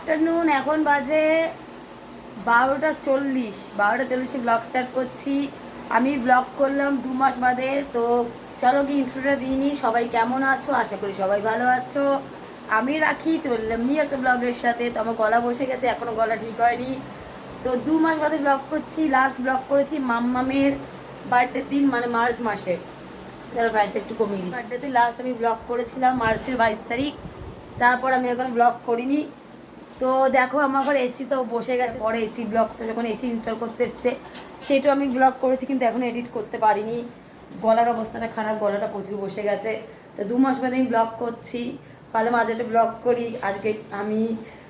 Afternoon এখন বাজে বারোটা চল্লিশ। বারোটা চল্লিশে ব্লগ স্টার্ট করছি। আমি ব্লগ করলাম দু মাস বাদে, তো চলো কি ইন্ট্রোটা দিইনি সবাই কেমন আছো? আশা করি সবাই ভালো আছো। আমি রাখি চললাম নি একটা ব্লগের সাথে। তো আমার গলা বসে গেছে এখনও গলা ঠিক হয়নি। তো দু মাস বাদে ব্লগ করছি। লাস্ট ব্লগ করেছি মাম্মামের বার্থডের দিন মানে মার্চ মাসে। তার ফ্যানটা একটু কমিয়ে দিই। বার্থডেতে লাস্ট আমি ব্লগ করেছিলাম মার্চের বাইশ তারিখ। তারপর আমি এখন ব্লগ করিনি। তো দেখো আমার ঘরে এসি তো বসে গেছে। পরে এসি ব্লগটা যখন এসি ইনস্টল করতে এসছে, সেটাও আমি ব্লগ করেছি, কিন্তু এখন এডিট করতে পারিনি। গলার অবস্থাটা খারাপ, গলাটা প্রচুর বসে গেছে। তো দু মাস বাদে আমি ব্লগ করছি। ভালো মাঝে ব্লগ করি, আজকে আমি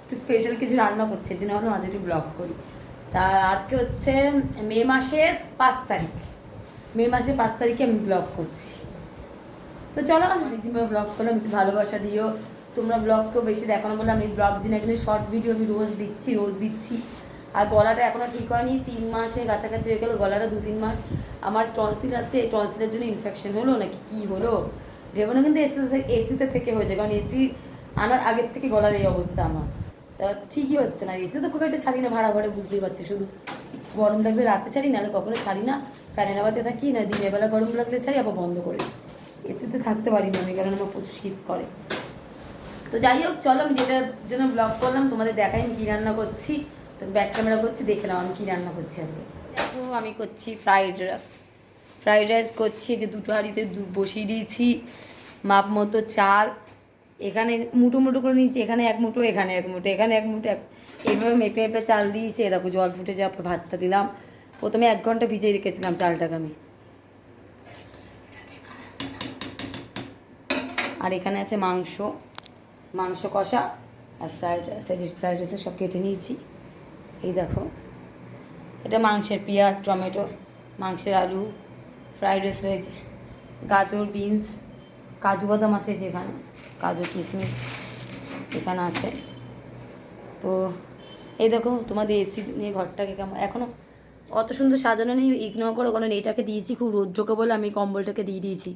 একটু স্পেশাল কিছু রান্না করছি জন্য ভালো মাঝে একটু ব্লগ করি। তা আজকে হচ্ছে মে মাসের পাঁচ তারিখ। মে মাসের পাঁচ তারিখে আমি ব্লগ করছি। তো চলো পর ব্লগ করলাম, একটু ভালোবাসা দিও। তোমরা ব্লগকেও বেশি দেখো না বলে আমি ব্লগ দিন একদিন শর্ট ভিডিও আমি রোজ দিচ্ছি রোজ দিচ্ছি। আর গলাটা এখনও ঠিক হয়নি, তিন মাসে কাছাকাছি হয়ে গেলো, গলাটা দু তিন মাস। আমার টনসিল আছে টনসিলের জন্য ইনফেকশন হলো নাকি কি হলো? ভেবো না কিন্তু এসি এসিতে থেকে হয়েছে, কারণ এসি আনার আগের থেকে গলার এই অবস্থা আমার। তা ঠিকই হচ্ছে না এসি তো খুব একটা ছাড়ি না ভাড়া ঘরে বুঝতেই পারছি, শুধু গরম থাকলে রাতে ছাড়ি না কখনো ছাড়ি না। ফ্যানের হাওয়াতে থাকি, না দিনের বেলা গরম লাগলে ছাড়ি, আবার বন্ধ করি এসিতে থাকতে পারি না আমি কারণ আমার প্রচুর শীত করে। তো যাই হোক, চলো, আমি যেটার জন্য ব্লগ করলাম, তোমাদের দেখাই আমি কী রান্না করছি। তো ব্যাক ক্যামেরা করছি, দেখে নাও আমি কী রান্না করছি আজকে। দেখো, আমি করছি ফ্রাইড রাইস ফ্রাইড রাইস করছি যে দুটো হাঁড়িতে বসিয়ে দিয়েছি। মাপ মতো চাল, এখানে মুঠো মুঠো করে নিয়েছি, এখানে এক মুঠো, এখানে এক মুঠো, এখানে এক মুঠো, এক এইভাবে মেপে মেপে চাল দিয়েছি। দেখো, জল ফুটে যাওয়ার পর ভাতটা দিলাম। প্রথমে এক ঘণ্টা ভিজিয়ে রেখেছিলাম চালটাকে আমি। আর এখানে আছে মাংস। মাংস কষা আর ফ্রাইড রাইস ফ্রাইড রাইসের সব কেটে নিয়েছি। এই দেখো, এটা মাংসের পেঁয়াজ, টমেটো, মাংসের আলু ফ্রাইড রাইস রয়েছে, গাজর বিনস কাজু বাদাম আছে যেখানে, কাজু কিশমিশ এখানে আছে। তো এই দেখো, তোমাদের এসি নিয়ে ঘরটাকে কেমন এখনও অত সুন্দর সাজানো নেই ইগনোর করো, কারণ এটাকে দিয়েছি খুব রৌদ্রকে বলে আমি কম্বলটাকে দিয়ে দিয়েছি।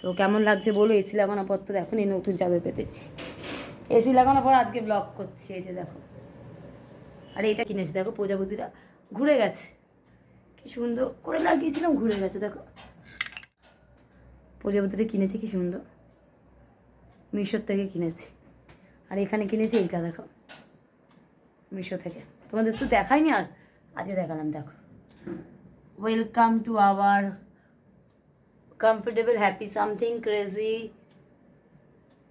তো কেমন লাগছে বলো এসি লাগানোর পর তো এখন এই নতুন চাদর পেতেছি। এসি লাগানোর পর আজকে ব্লগ করছি, এই যে দেখো। আর এটা কিনেছি দেখো প্রজাপতিরা। ঘুরে গেছে। কি সুন্দর। করে লাগিয়েছিলাম, ঘুরে গেছে, দেখো। প্রজাপতিটা কিনেছি, কি সুন্দর। মিশোর থেকে কিনেছি। আর এখানে কিনেছি এইটা, দেখো। মিশো থেকে। তোমাদের তো দেখাইনি আর? আজকে দেখালাম, দেখো। Welcome to our comfortable happy something crazy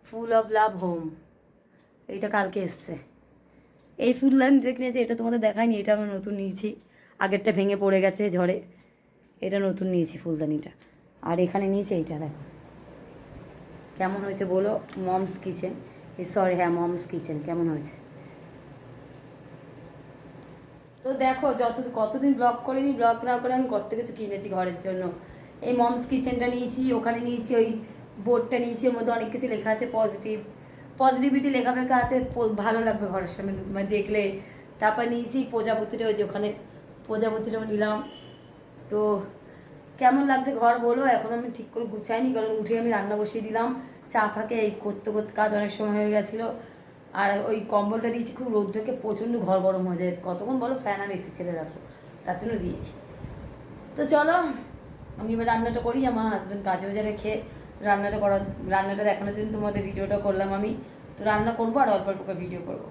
full of love home এইটা কালকে এসছে। এই ফুলদানি যে কিনেছি, এটা তোমাদের দেখায়নি, এটা আমরা নতুন নিয়েছি। আগেরটা ভেঙে পড়ে গেছে ঝড়ে, এটা নতুন নিয়েছি ফুলদানিটা। আর এখানে নিয়েছি এইটা, দেখো। কেমন হয়েছে বলো? Mom's kitchen. সরি হ্যাঁ মমস কিচেন, কেমন হয়েছে? তো দেখো, যত, কতদিন ব্লগ করিনি ব্লগ না করে আমি কত কিছু কিনেছি ঘরের জন্য। এই মমস কিচেনটা নিয়েছি, ওখানে নিয়েছি ওই বোর্ডটা নিয়েছি, ওর মধ্যে অনেক কিছু লেখা আছে পজিটিভ পজিটিভিটি লেখা ফেখা আছে ভালো লাগবে ঘরের সামনে মানে দেখলে। তারপর নিয়েছি প্রজাপতিটা ওই যে ওখানে প্রজাপতিটাও নিলাম। তো কেমন লাগছে ঘর বলো? এখন আমি ঠিক করে গুছাইনি, কারণ উঠে আমি রান্না বসিয়ে দিলাম। চা ফাঁকে এই করতে করতে কাজ অনেক সময় হয়ে গেছিল। আর ওই কম্বলটা দিয়েছি, খুব রোদ্রকে প্রচণ্ড ঘর গরম হয়ে যায়। কতক্ষণ বলো? ফ্যান আর এসি ছেড়ে রাখো, তার জন্য দিয়েছি। তো চলো, আমি এবার রান্নাটা করি, আমার হাজব্যান্ড কাজেও যাবে খেয়ে। রান্নাটা করার রান্নাটা দেখানোর জন্য তোমাদের ভিডিওটা করলাম আমি। তো রান্না করব আর অল্প অল্প ভিডিও করব।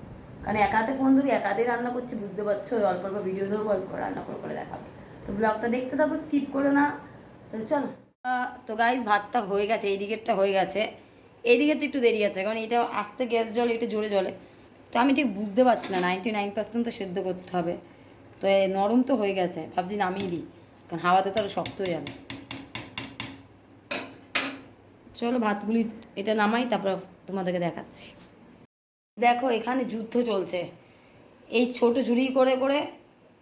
কারণ একাতে ফোন ধরি একাতে রান্না করছি, বুঝতে পারছ? অল্প অল্প ভিডিও ধরবো, অল্প রান্না করে করে দেখাবো। তো ব্লগটা দেখতে থাকো স্কিপ করো না। তো চলো। তো গাইজ ভাতটা হয়ে গেছে, এই দিকেরটা হয়ে গেছে। এই দিকেরটা একটু দেরি আছে, কারণ এটা আস্তে গ্যাস জলে, একটু জোরে জলে। তো আমি ঠিক বুঝতে পারছি না নাইনটি নাইন পার্সেন্ট তো সেদ্ধ করতে হবে। তো নরম তো হয়ে গেছে, ভাবছি নামিয়ে দিই। কারণ হাওয়াতে তো আরও শক্ত হয়ে যাবে। চলো ভাতগুলি এটা নামাই, তারপর তোমাদেরকে দেখাচ্ছি। দেখো, এখানে যুদ্ধ চলছে। এই ছোট ঝুড়ি করে করে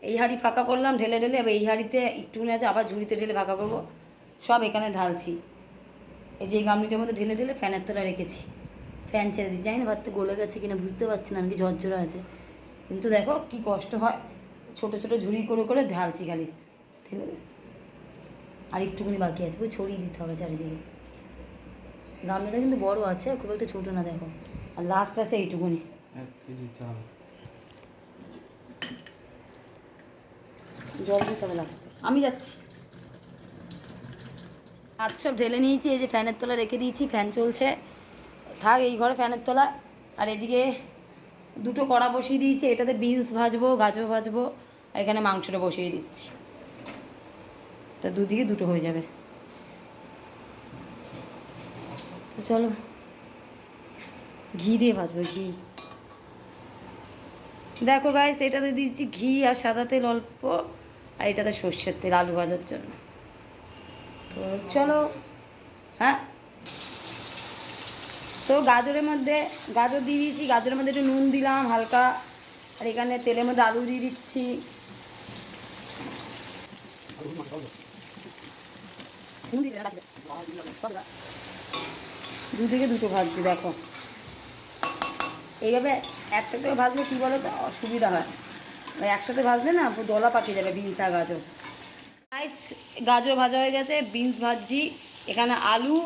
এই হাঁড়ি ফাঁকা করলাম, ঢেলে ঢেলে, এবার এই হাঁড়িতে একটুখানি আছে আবার ঝুড়িতে ঢেলে ফাঁকা করব। সব এখানে ঢালছি। এই যে গামলিটার মধ্যে ঢেলে ঢেলে ফ্যানের তলা রেখেছি। ফ্যান ছেড়ে দিচ্ছি জানি না ভাতটা গলে গেছে কিনা, বুঝতে পারছি না, আমি কি ঝরঝরা আছে। কিন্তু দেখো, কি কষ্ট হয়। ছোট ছোট ঝুড়ি করে করে ঢালছি খালি। দে। আর একটুখানি বাকি আছে, ওই ছড়িয়ে দিতে হবে চারিদিকে। গামলাটা কিন্তু বড় আছে খুব একটা ছোটো না দেখো। আর লাস্ট আছে এইটুকুনি। জল দিতে আমি যাচ্ছি। আজ সব ঢেলে নিয়েছি এই যে ফ্যানের তলা রেখে দিয়েছি ফ্যান চলছে। থাক এই ঘরে ফ্যানের তলা। আর এদিকে দুটো কড়া বসিয়ে দিয়েছি এটাতে বিনস ভাজবো গাজর ভাজবো আর এখানে মাংসটা বসিয়ে দিচ্ছি। তা দুদিকে দুটো হয়ে যাবে। তো চলো। ঘি দিয়ে ভাজবো, ঘি। দেখো গাইস এটাতে দিয়েছি ঘি আর সাদা তেল অল্প, আর এটাতে সর্ষের তেল, আলু ভাজার জন্য। তো চলো। হ্যাঁ? তো গাজরের মধ্যে, গাজর দিয়ে দিয়েছি, গাজরের মধ্যে একটু নুন দিলাম হালকা, আর এখানে তেলের মধ্যে আলু দিয়ে দিচ্ছি। নুন দুদিকে দুটো ভাজছি, দেখো। এইভাবে একটা করে ভাজলে কী বলো তো অসুবিধা হয়। মানে একসাথে ভাজলে না দলা পাকিয়ে যাবে বিনস আর গাজর। রাইস গাজর ভাজা হয়ে গেছে, বিনস ভাজছি। এখানে আলু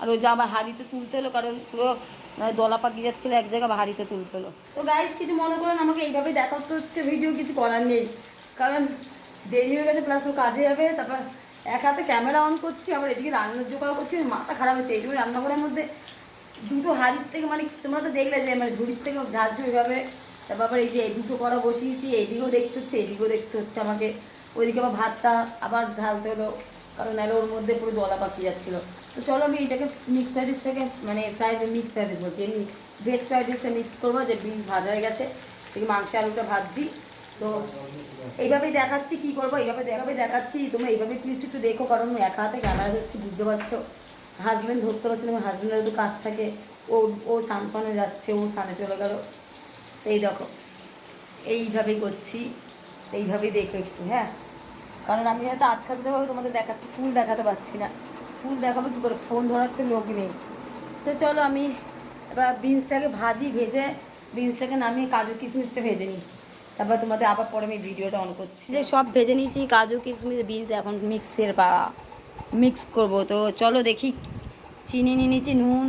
আর ওই যে আবার হাঁড়িতে তুলতে হলো, কারণ পুরো মানে দলা পাকিয়ে যাচ্ছিল, এক জায়গায় হাঁড়িতে তুলতে হলো। তো গাইস কিছু মনে করেন আমাকে এইভাবে দেখাতে হচ্ছে ভিডিও কিছু করার নেই। কারণ দেরি হয়ে গেছে প্লাস ও কাজে যাবে, তারপর এক হাতে ক্যামেরা অন করছি, আবার এদিকে রান্নার জোগাড় করছি মাথা খারাপ হচ্ছে এইটুকু রান্নাঘরের মধ্যে দুটো হাড়ির থেকে মানে তোমরা তো দেখলে যে মানে ঝুড়ির থেকে ঢালছো এইভাবে তারপর এই যে দুটো কড়া বসিয়েছি, এইদিকেও দেখতে হচ্ছে, এইদিকেও দেখতে হচ্ছে আমাকে। ওইদিকে আবার ভাতটা আবার ঢালতে হলো, কারণ নাহলে ওর মধ্যে পুরো দলা পাকিয়ে যাচ্ছিল। তো চলো আমি এটাকে মিক্স ফ্রাইড রাইসটাকে মানে ফ্রাইড মিক্স ফ্রাইড রাইস বলছি, এমনি ভেজ ফ্রাইড রাইসটা মিক্স করব, যে বিনস ভাজা হয়ে গেছে এই মাংস আলুটা ভাজছি। তো এইভাবেই দেখাচ্ছি, কি করব? এইভাবে দেখাবে, দেখাচ্ছি। তোমরা এইভাবে প্লিজ একটু দেখো, কারণ এক হাতে ক্যামেরা হচ্ছে বুঝতে পারছ? হাজব্যান্ড ধরতে পারছে না হাজব্যান্ডের তো কাজ থাকে ও ও সানপানে যাচ্ছে, ও সানে চলে গেল। এই দেখো, এইভাবেই করছি, এইভাবেই দেখো একটু হ্যাঁ? কারণ আমি হয়তো আধ খাজরাভাবে তোমাদের দেখাচ্ছি, ফুল দেখাতে পারছি না। ফুল দেখাবো কী করে? ফোন ধরার তো লোক নেই। তো চলো আমি এবার বিনসটাকে ভাজি, ভেজে বিনসটাকে নামিয়ে কাজু কিশমিশটা ভেজে নিই। তারপর তোমাদের আবার পরে আমি ভিডিওটা অন করছি। যে সব ভেজে নিয়েছি, কাজু, কিশমিশ, বিনস, এখন মিক্সের পাড়া। মিক্স করব, তো চলো দেখি। চিনি নিয়ে নিয়েছি, নুন,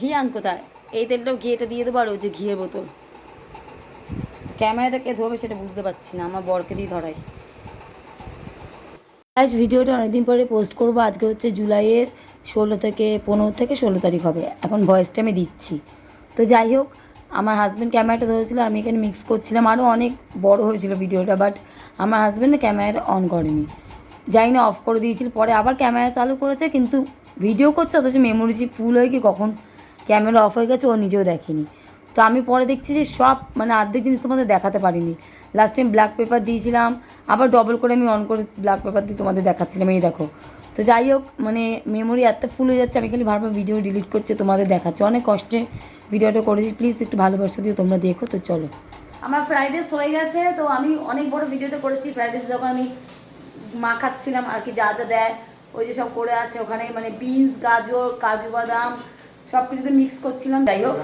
ঘি আন কোথায়? এই তেলটাও ঘিটা দিয়ে দেবো আর ওই যে ঘিয়ের বোতল। ক্যামেরাটা কে ধরবে সেটা বুঝতে পারছি না, আমার বরকে দিয়ে ধরাই। আজ ভিডিওটা অনেকদিন পরে পোস্ট করব। আজকে হচ্ছে জুলাইয়ের ষোলো থেকে পনেরো থেকে ষোলো তারিখ হবে। এখন ভয়েসটা আমি দিচ্ছি। তো যাই হোক আমার হাজব্যান্ড ক্যামেরাটা ধরেছিল, আমি এখানে মিক্স করছিলাম। আরও অনেক বড় হয়েছিল ভিডিওটা বাট আমার হাজব্যান্ড ক্যামেরাটা অন করেনি। যাই না অফ করে দিয়েছিল। পরে আবার ক্যামেরা চালু করেছে, কিন্তু ভিডিও করছে, অথচ মেমোরি চিপ ফুল হয়ে কি কখন ক্যামেরা অফ হয়ে গেছে, ও নিজেও দেখেনি। তো আমি পরে দেখছি যে সব মানে অর্ধেক জিনিস তোমাদের দেখাতে পারিনি। লাস্ট টাইম ব্ল্যাক পেপার দিয়েছিলাম, আবার ডবল করে আমি অন করে ব্ল্যাক পেপার দিয়ে তোমাদের দেখাচ্ছিলাম। এই দেখো তো যাই হোক মানে মেমোরি এত ফুল হয়ে যাচ্ছে, আমি খালি বারবার ভিডিও ডিলিট করছে, তোমাদের দেখাচ্ছে। অনেক কষ্টে ভিডিওটা করেছি প্লিজ একটু ভালোবাসা দিয়ে তোমরা দেখো, তো চলো। আমার ফ্রাইড রাইস হয়ে গেছে, তো আমি অনেক বড় ভিডিওটা করেছি ফ্রাইড রাইস যখন আমি মা খাচ্ছিলাম, আর কি যা যা দেয়, ওই যে সব করে আছে, ওখানে মানে বিনস গাজর, কাজু বাদাম সব কিছুতে মিক্স করছিলাম, যাই হোক,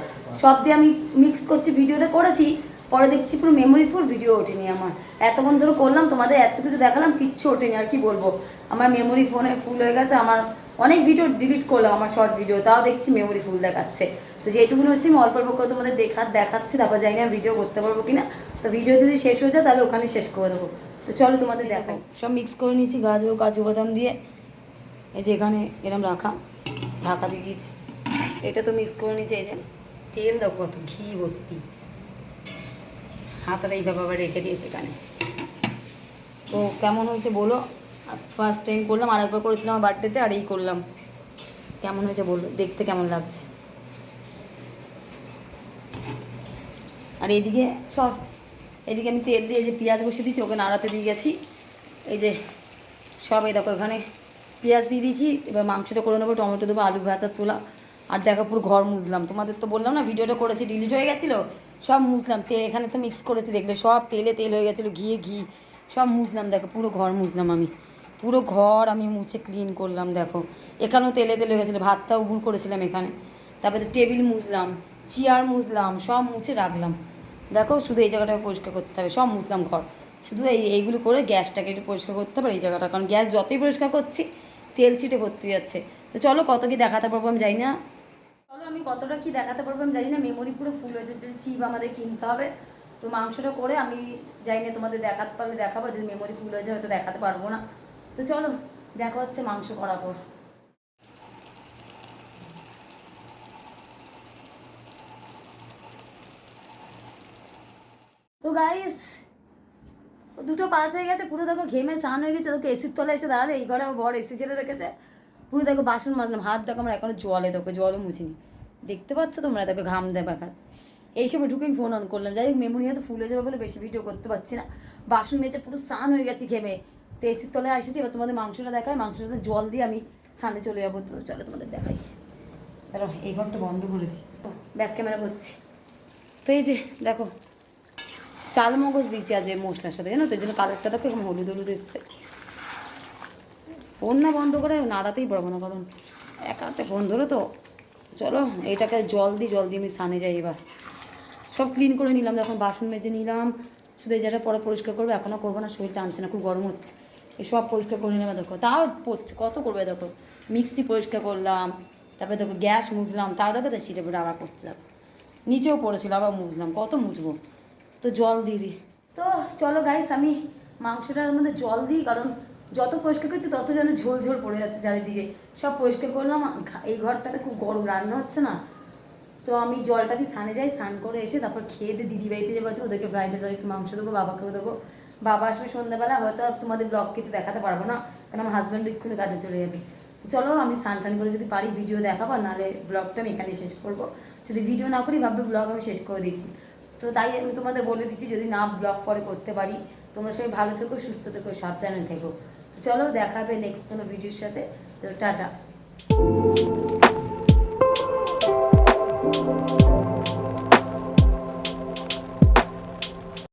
সব দিয়ে আমি মিক্স করছি ভিডিওটা করেছি, পরে দেখছি পুরো মেমোরি ফুল ভিডিও ওঠেনি আমার। এতক্ষণ ধরে করলাম, তোমাদের এত কিছু দেখালাম, কিচ্ছু ওঠেনি, আর কি বলব। আমার মেমোরি ফোনে ফুল হয়ে গেছে। আমার অনেক ভিডিও ডিলিট করলাম আমার শর্ট ভিডিও তাও দেখছি মেমোরি ফুল দেখাচ্ছে। তো যেটুকুনি হচ্ছে আমি অল্প অল্প করে তোমাদের দেখা দেখাচ্ছি, তারপর জানি না ভিডিও করতে পারব কিনা। তো ভিডিও যদি শেষ হয়ে যায়, তাহলে ওখানে শেষ করে দেবো। তো চলো তোমাদের দেখাও সব মিক্স করে নিয়েছি, গাজর, কাজু বাদাম দিয়ে। এই যে এখানে এরম রাখা, ঢাকা দিয়ে দিয়েছি। এটা তো মিক্স করে নিয়েছি, এই যে। তেল দাও, কত ঘি ভর্তি। হাতটা এইভাবে আবার রেখে দিয়েছে এখানে। তো কেমন হয়েছে বলো? ফার্স্ট টাইম করলাম আর একবার করেছিলাম আমার বার্থডেতে আর এই করলাম। কেমন হয়েছে বলো, দেখতে কেমন লাগছে? আর এদিকে সব, এদিকে আমি তেল দিয়ে যে পেঁয়াজ বসিয়ে দিয়েছি, ওকে নাড়াতে দিয়ে গেছি। এই যে সব, এই দেখো এখানে পেঁয়াজ দিয়ে দিয়েছি, এবার মাংসটা করে নেব, টমেটো দেবো, আলু ভাজা, তোলা। আর দেখো পুরো ঘর মুছলাম। তোমাদের তো বললাম না, ভিডিওটা করেছি ডিলিট হয়ে গেছিল? সব মুছলাম। তেল এখানে তো মিক্স করেছি, দেখলে সব তেলে তেল হয়ে গেছিল, ঘিয়ে ঘি। সব মুছলাম, দেখো পুরো ঘর মুছলাম আমি। পুরো ঘর আমি মুছে ক্লিন করলাম, দেখো। এখানেও তেলে তেল গেছিল, ভাতটাও উবুর করেছিলাম এখানে। তারপরে টেবিল মুছলাম চেয়ার মুছলাম, সব মুছে রাখলাম। দেখো, শুধু এই জায়গাটা পরিষ্কার করতে হবে, সব মুছলাম ঘর। শুধু এই, এইগুলো করে গ্যাসটাকে একটু পরিষ্কার করতে হবে এই জায়গাটা, কারণ গ্যাস যতই পরিষ্কার করছি, তেল ছিটে ভর্তি যাচ্ছে। তো চলো, কত কি দেখাতে পারব আমি জানি না। চলো, আমি কতটা কি দেখাতে পারব আমি জানি না মেমোরি পুরো ফুল হয়েছে চিপ আমাদের কিনতে হবে। তো মাংসটা করে আমি যাই না তোমাদের দেখাতে পারলে দেখাবো, যদি মেমোরি ফুল হয়ে যায় হয়তো দেখাতে পারব না। তো চলো, দেখা হচ্ছে মাংস করার পর। তো গাইস দুটো পাঁচ হয়ে গেছে, পুরো দেখো ঘেমে স্নান হয়ে গেছে তোকে এসির তলায় এসে দাঁড়ালে, এই ঘরে আমার বড় এসি ছেড়ে রেখেছে। পুরো দেখো বাসন মাজলাম, হাত দেখো আমার এখনও জলে, দেখো জলও মুছিনি। দেখতে পাচ্ছ তোমরা? দেখো ঘাম দেবা কাজ। এই সময় ঢুকে আমি ফোন অন করলাম। যাই হোক মেমোরি হয়তো ফুলে যাবে বলে বেশি ভিডিও করতে পারছি না। বাসন মেজে পুরো স্নান হয়ে গেছে ঘেমে। তো এসির তলায় এসেছি এবার তোমাদের মাংসটা দেখায় মাংসটাতে জল দিয়ে আমি স্নানে চলে যাব তো চলো তোমাদের দেখাই। দাঁড়ো এই ঘরটা বন্ধ করে দিই। ব্যাক ক্যামেরা করছি। তো এই যে দেখো চাল মগজ দিয়েছি আজ এই মশলার সাথে জানো তো এই জন্য কালারটা দেখো এরকম হলুদ হলুদ এসছে। ফোন না বন্ধ করে নাড়াতেই পারব না কারণ একাতে ফোন ধরো তো। চলো এটাকে জল দিই জল দিয়ে আমি সানে যাই এবার। সব ক্লিন করে নিলাম যখন বাসন মেজে নিলাম শুধু এই জায়গাটা পরে পরিষ্কার করব এখনও করব না শরীর টানছে না খুব গরম হচ্ছে। এই সব পরিষ্কার করে নিলাম, দেখো। তাও কত করবে, দেখো? মিক্সি পরিষ্কার করলাম, তারপরে দেখো গ্যাস মুছলাম, তাও দেখো তো সিটে আবার করছে দেখো। নিচেও পড়েছিল, আবার মুছলাম, কত মুছবো? তো জল দিয়ে দিই। তো চলো গাইস আমি মাংসটার মধ্যে জল দিই, কারণ যত পরিষ্কার করছি তত যেন ঝোল ঝোল পড়ে যাচ্ছে চারিদিকে। সব পরিষ্কার করলাম, এই ঘরটাতে খুব গরম, রান্না হচ্ছে না। তো আমি জলটা দিয়ে স্নানে যাই, স্নান করে এসে তারপর খেয়ে দিয়ে দিদি বাড়িতে যাব ওদেরকে ফ্রাইড রাইস আর একটু মাংস দেবো, বাবাকেও দেবো। বাবা আসবে সন্ধ্যাবেলা, হয়তো তোমাদের ব্লগ কিছু দেখাতে পারব না, কারণ আমার হাজব্যান্ড এক্ষুনি কাজে চলে যাবে। তো চলো, আমি স্নান টান করে যদি পারি ভিডিও দেখাবো, নাহলে ব্লগটা আমি এখানে শেষ করব। যদি ভিডিও না করি, ভাববে ব্লগ আমি শেষ করে দিয়েছি। তো তাই আমি তোমাদের বলে দিচ্ছি, যদি না ব্লগ পরে করতে পারি, তোমরা সবাই ভালো থেকো, সুস্থ থেকো, সাবধানে থেকো। তো চলো দেখাবে নেক্সট কোনো ভিডিওর সাথে। তো টাটা।